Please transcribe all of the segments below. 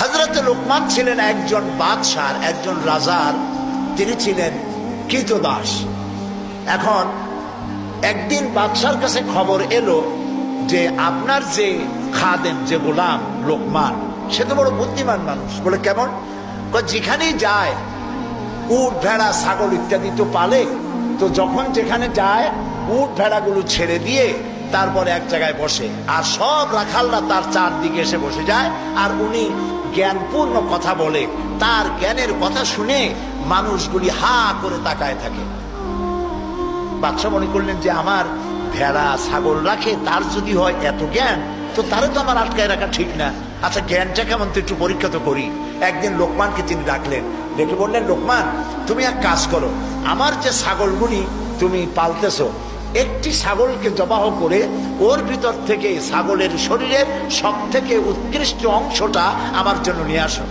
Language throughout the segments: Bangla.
হজরত লোকমান ছিলেন একজন বাদশার, একজন রাজার। তিনি ছিলেন কৃতদাস। এখন একদিন বাদশার কাছে খবর এলো যে আপনার যে খাদেম, যে গোলাম লোকমান, সে তো বড় বুদ্ধিমান মানুষ। বলে, কেমন? যেখানেই যায়, উট, ভেড়া, ছাগল ইত্যাদি তো পালে, তো যখন যেখানে যায়, উট, ভেড়াগুলো ছেড়ে দিয়ে তারপরে এক জায়গায় বসে। আর সব রাখালরা তার চারদিকে এসে বসে যায়। আর উনি জ্ঞানপূর্ণ কথা বলে। তার জ্ঞানের কথা শুনে মানুষগুলি হা করে তাকায় থাকে। বাদশাহ মনে করলেন যে, আমার ভেড়া, ছাগল রাখে, তার যদি হয় এত জ্ঞান, তো তারও তো আমার আটকায় রাখা ঠিক না। আচ্ছা জ্ঞানটা কেমন? তো একটু পরীক্ষা তো করি। একদিন লোকমানকে তিনি ডাকলেন। ডেকে বললেন, লোকমান, তুমি এক কাজ করো। আমার যে ছাগলগুলি তুমি পালতেছো একটি ছাগলকে জবাহ করে ওর ভিতর থেকে ছাগলের শরীরের সব থেকে উৎকৃষ্ট অংশটা আমার জন্য নিয়ে আসো।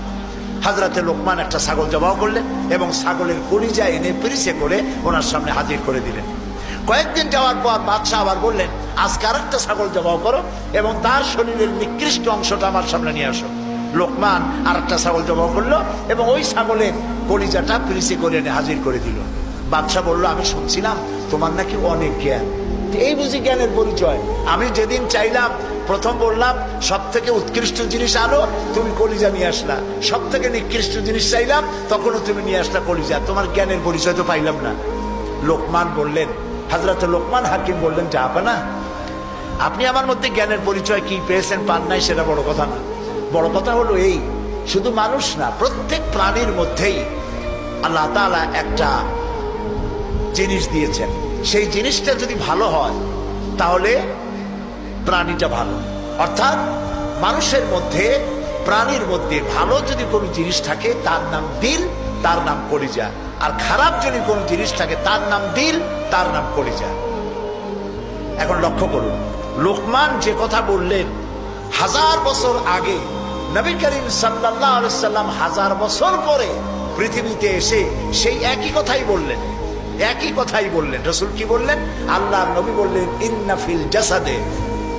হাজরাতে লোকমান একটা ছাগল জবাহ করলেন এবং ছাগলের কলিজা এনে পিরিসে করে ওনার সামনে হাজির করে দিলেন। কয়েকদিন যাওয়ার পর বাদশাহ আবার বললেন, আজকে আরেকটা ছাগল জবাহ করো এবং তার শরীরের নিকৃষ্ট অংশটা আমার সামনে নিয়ে আসো। লোকমান আর একটা ছাগল জবাহ করল এবং ওই ছাগলের কলিজাটা পিরিসে করে এনে হাজির করে দিল। বাদশাহ বলল, আমি শুনছিলাম তোমার নাকি অনেক জ্ঞান। এই বুঝি জ্ঞানের পরিচয়। আমি যেদিন চাইলাম, প্রথম বললাম সব থেকে উৎকৃষ্ট জিনিস আলো তুমি কলিজা নিয়ে আসলা। সব থেকে নিকৃষ্ট জিনিস চাইলাম, তখনও তুমি নিয়ে আসলা কলিজা। তোমার জ্ঞানের পরিচয় তো পাইলাম না। লোকমান বললেন হাজরত লোকমান হাকিম বললেন, যা না আপনি আমার মধ্যে জ্ঞানের পরিচয় কি পেয়েছেন, পান নাই, সেটা বড় কথা না। বড় কথা হলো এই, শুধু মানুষ না, প্রত্যেক প্রাণীর মধ্যেই আল্লাহ তাআলা একটা জিনিস দিয়েছেন। সেই জিনিসটা যদি ভালো হয়, তাহলে প্রাণীটা ভালো। অর্থাৎ মানুষের মধ্যে, প্রাণীর মধ্যে ভালো যদি কোনো জিনিস থাকে, তার নাম দিল, তার নাম কলিজা। আর খারাপ যদি কোনো জিনিস থাকে, তার নাম দিল, তার নাম কলিজা। এখন লক্ষ্য করুন, লোকমান যে কথা বললেন, হাজার বছর আগে নবী করিম সাল্লাহ সাল্লাম হাজার বছর পরে পৃথিবীতে এসে সেই একই কথাই বললেন। একই কথাই বললেন। রসুল কি বললেন? আল্লাহ নবী বললেন ইন্নাফিল জাসাদে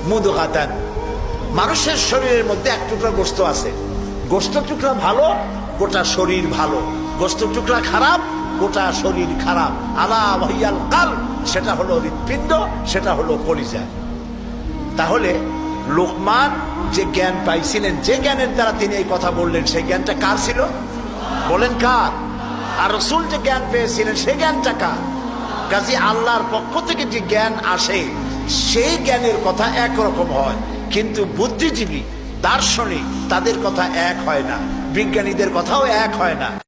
মুদগাতান। মানুষের শরীরের মধ্যে এক টুকরা গোস্ত আছে। গোস্ত টুকরা ভালো, গোটা শরীর ভালো। গোস্ত টুকরা খারাপ, গোটা শরীর খারাপ। আলা ভাইয়াল কাল সেটা হলো হৃৎপিণ্ড, সেটা হলো কলিজা। তাহলে লোকমান যে জ্ঞান পাইছিলেন, যে জ্ঞানের দ্বারা তিনি এই কথা বললেন, সেই জ্ঞানটা কার ছিল? বলেন কার? আর রসুল যে জ্ঞান পেয়েছিলেন, সেই জ্ঞানটা কার? কাজে আল্লাহর পক্ষ থেকে যে জ্ঞান আসে, সেই জ্ঞানের কথা একরকম হয়। কিন্তু বুদ্ধিজীবী, দার্শনিক, তাদের কথা এক হয় না। বিজ্ঞানীদের কথাও এক হয় না।